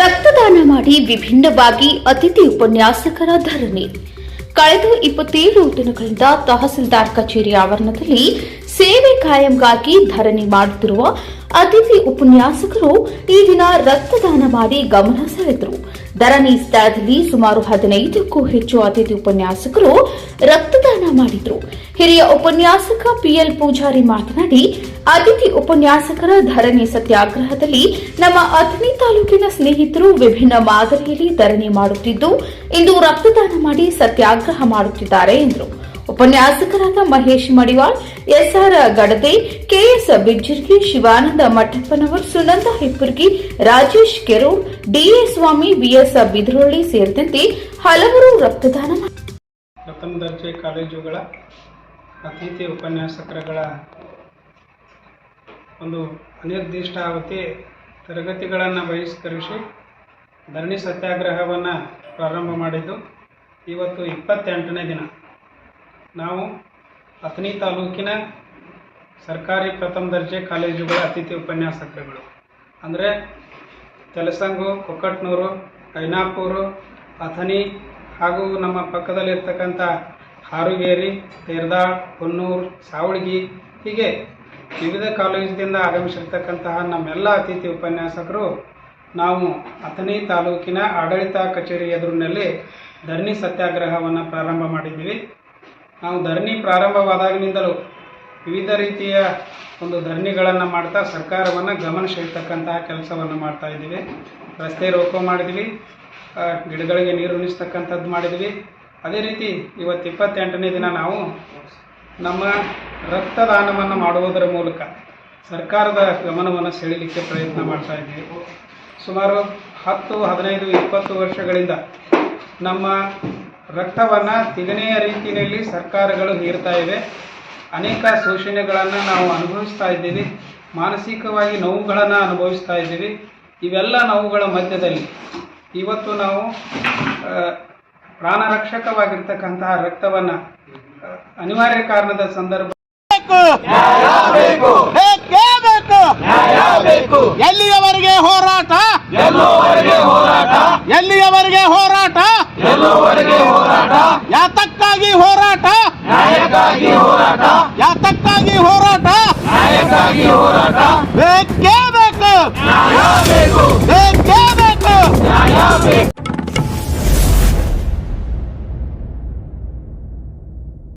ರಕ್ತದಾನ ಮಾಡಿ ವಿಭಿನ್ನವಾಗಿ ಅತಿಥಿ ಉಪನ್ಯಾಸಕರ ಧರಣಿ. ಕಳೆದ ಇಪ್ಪತ್ತೇಳು ದಿನಗಳಿಂದ ತಹಸೀಲ್ದಾರ್ ಕಚೇರಿ ಆವರಣದಲ್ಲಿ ಸೇವೆ ಕಾಯಂಗಾಗಿ ಧರಣಿ ಮಾಡುತ್ತಿರುವ ಅತಿಥಿ ಉಪನ್ಯಾಸಕರು ಈ ದಿನ ರಕ್ತದಾನ ಮಾಡಿ ಗಮನ ಸೆಳೆದರು. ಧರಣಿ ಸ್ಥಳದಲ್ಲಿ ಸುಮಾರು ಹದಿನೈದಕ್ಕೂ ಹೆಚ್ಚು ಅತಿಥಿ ಉಪನ್ಯಾಸಕರು ರಕ್ತದಾನ ಮಾಡಿದ್ರು. ಹಿರಿಯ ಉಪನ್ಯಾಸಕ ಪಿಎಲ್ ಪೂಜಾರಿ ಮಾತನಾಡಿ, ಅತಿಥಿ ಉಪನ್ಯಾಸಕರ ಧರಣಿ ಸತ್ಯಾಗ್ರಹದಲ್ಲಿ ನಮ್ಮ ಅಥಣಿ ತಾಲೂಕಿನ ಸ್ನೇಹಿತರು ವಿಭಿನ್ನ ಮಾದರಿಯಲ್ಲಿ ಧರಣಿ ಮಾಡುತ್ತಿದ್ದು, ಇಂದು ರಕ್ತದಾನ ಮಾಡಿ ಸತ್ಯಾಗ್ರಹ ಮಾಡುತ್ತಿದ್ದಾರೆ ಎಂದರು. ಉಪನ್ಯಾಸಕರಾದ Mahesh Madival, SR Gadade KS Bijjargi, Shivananda Mathappanavar, Sunanda Hippargi, Rajesh Kerur DA Swami, BS Bidroli ಸೇರಿದಂತೆ ಹಲವರು ರಕ್ತದಾನ. ಪ್ರಥಮ ದರ್ಜೆ ಕಾಲೇಜುಗಳ ಅತಿಥಿ ಉಪನ್ಯಾಸಕರುಗಳ ಒಂದು ಅನಿರ್ದಿಷ್ಟಾವಧಿ ತರಗತಿಗಳನ್ನು ಬಹಿಷ್ಕರಿಸಿ ಧರಣಿ ಸತ್ಯಾಗ್ರಹವನ್ನು ಪ್ರಾರಂಭ ಮಾಡಿದ್ದು ಇವತ್ತು ಇಪ್ಪತ್ತೆಂಟನೇ ದಿನ ನಾವು ಅಥಣಿ ತಾಲೂಕಿನ ಸರ್ಕಾರಿ ಪ್ರಥಮ ದರ್ಜೆ ಕಾಲೇಜುಗಳ ಅತಿಥಿ ಉಪನ್ಯಾಸಕರುಗಳು. ಅಂದರೆ ತೆಲಸಂಗು, ಕೊಕ್ಕಟ್ನೂರು, ಐನಾಪೂರು, ಅಥಣಿ ಹಾಗೂ ನಮ್ಮ ಪಕ್ಕದಲ್ಲಿರ್ತಕ್ಕಂಥ ಹಾರುಗೇರಿ, ತೇರ್ದಾಳ್ ಹೊನ್ನೂರು ಸಾವಳಗಿ ಹೀಗೆ ವಿವಿಧ ಕಾಲೇಜಿನಿಂದ ಆಗಮಿಸಿರ್ತಕ್ಕಂತಹ ನಮ್ಮೆಲ್ಲ ಅತಿಥಿ ಉಪನ್ಯಾಸಕರು ನಾವು ಅಥಣಿ ತಾಲೂಕಿನ ಆಡಳಿತ ಕಚೇರಿ ಎದುರಿನಲ್ಲಿ ಧರಣಿ ಸತ್ಯಾಗ್ರಹವನ್ನು ಪ್ರಾರಂಭ ಮಾಡಿದ್ದೀವಿ. ನಾವು ಧರಣಿ ಪ್ರಾರಂಭವಾದಾಗಿನಿಂದಲೂ ವಿವಿಧ ರೀತಿಯ ಒಂದು ಧರಣಿಗಳನ್ನು ಮಾಡ್ತಾ ಸರ್ಕಾರವನ್ನು ಗಮನ ಸೆಳೆತಕ್ಕಂತಹ ಕೆಲಸವನ್ನು ಮಾಡ್ತಾ ಇದ್ದೀವಿ. ರಸ್ತೆ ರೋಕೋ ಮಾಡಿದ್ವಿ ಗಿಡಗಳಿಗೆ ನೀರು ಉಣಿಸ್ತಕ್ಕಂಥದ್ದು ಮಾಡಿದ್ವಿ. ಅದೇ ರೀತಿ ಇವತ್ತು ಇಪ್ಪತ್ತೆಂಟನೇ ದಿನ ನಾವು ನಮ್ಮ ರಕ್ತದಾನವನ್ನು ಮಾಡುವುದರ ಮೂಲಕ ಸರ್ಕಾರದ ಗಮನವನ್ನು ಸೆಳೀಲಿಕ್ಕೆ ಪ್ರಯತ್ನ ಮಾಡ್ತಾ ಇದ್ದೀವಿ. ಸುಮಾರು ಹತ್ತು, ಹದಿನೈದು, ಇಪ್ಪತ್ತು ವರ್ಷಗಳಿಂದ ನಮ್ಮ ರಕ್ತವನ್ನು ತಿಗನೆಯ ರೀತಿಯಲ್ಲಿ ಸರ್ಕಾರಗಳು ಹೀರ್ತಾ ಇವೆ. ಅನೇಕ ಶೋಷಣೆಗಳನ್ನು ನಾವು ಅನುಭವಿಸ್ತಾ ಇದ್ದೀವಿ. ಮಾನಸಿಕವಾಗಿ ನೋವುಗಳನ್ನು ಅನುಭವಿಸ್ತಾ ಇದ್ದೀವಿ. ಇವೆಲ್ಲ ನೋವುಗಳ ಮಧ್ಯದಲ್ಲಿ ಇವತ್ತು ನಾವು ಪ್ರಾಣರಕ್ಷಕವಾಗಿರ್ತಕ್ಕಂತಹ ರಕ್ತವನ್ನು ಅನಿವಾರ್ಯ ಕಾರಣದ ಸಂದರ್ಭ ಎಲ್ಲಿಯವರೆಗೆ ಹೋರಾಟ. ಎಲ್ಲಿಯವರೆಗೆ ಹೋರಾಟ ಯಾತಕ್ಕಾಗಿ ಹೋರಾಟ ಯಾತಕ್ಕಾಗಿ ಹೋರಾಟ? ಬೇಕೇ ಬೇಕು. ಬೇಕೇ. ಬೇಕು.